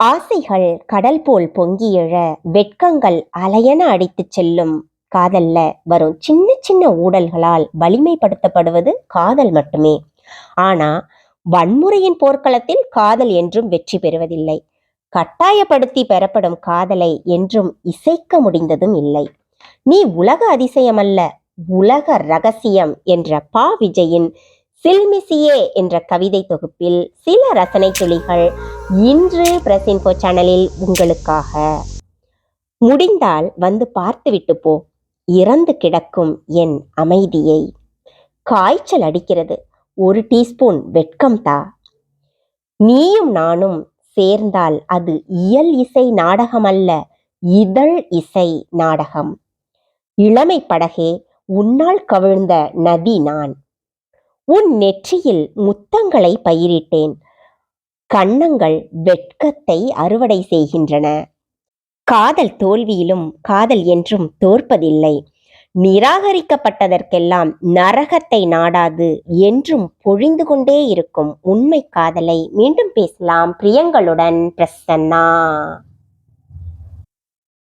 ஆசைகள் கடல் போல் பொங்கி எழ வெட்கங்கள் அலையென அடித்துச் செல்லும் காதல்ல வரும் சின்ன சின்ன ஊடல்களால் வலிமைப்படுத்தப்படுவது காதல் மட்டுமே. ஆனா வன்முறையின் போர்க்களத்தில் காதல் என்றும் வெற்றி பெறுவதில்லை. கட்டாயப்படுத்தி பெறப்படும் காதலை என்றும் இசைக்க முடிந்ததும் இல்லை. நீ உலக அதிசயமல்ல உலக ரகசியம் என்ற பா விஜயின் சில்மிசியே என்ற கவிதை தொகுப்பில் சில ரசனை துளிகள் இன்று பிரசின்போ சேனலில் உங்களுக்காக. முடிந்தால் வந்து பார்த்துவிட்டு போ. இறந்து கிடக்கும் என் அமைதியை. காய்ச்சல் அடிக்கிறது. ஒரு டீஸ்பூன் வெட்கம் தா. நீயும் நானும் சேர்ந்தால் அது இயல் இசை நாடகம் அல்ல இதழ் இசை நாடகம். இளமை படகே உன்னால் கவிழ்ந்த நதி நான். உன் நெற்றியில் முத்தங்களை பயிரிட்டேன். கன்னங்கள் வெட்கத்தை அறுவடை செய்கின்றன. காதல் தோல்வியிலும் காதல் என்றும் தோற்பதில்லை. நிராகரிக்கப்பட்டதற்கெல்லாம் நரகத்தை நாடாது என்றும் பொழிந்து கொண்டே இருக்கும் உண்மை காதலை மீண்டும் பேசலாம் பிரியங்களுடன் பிரசன்னா.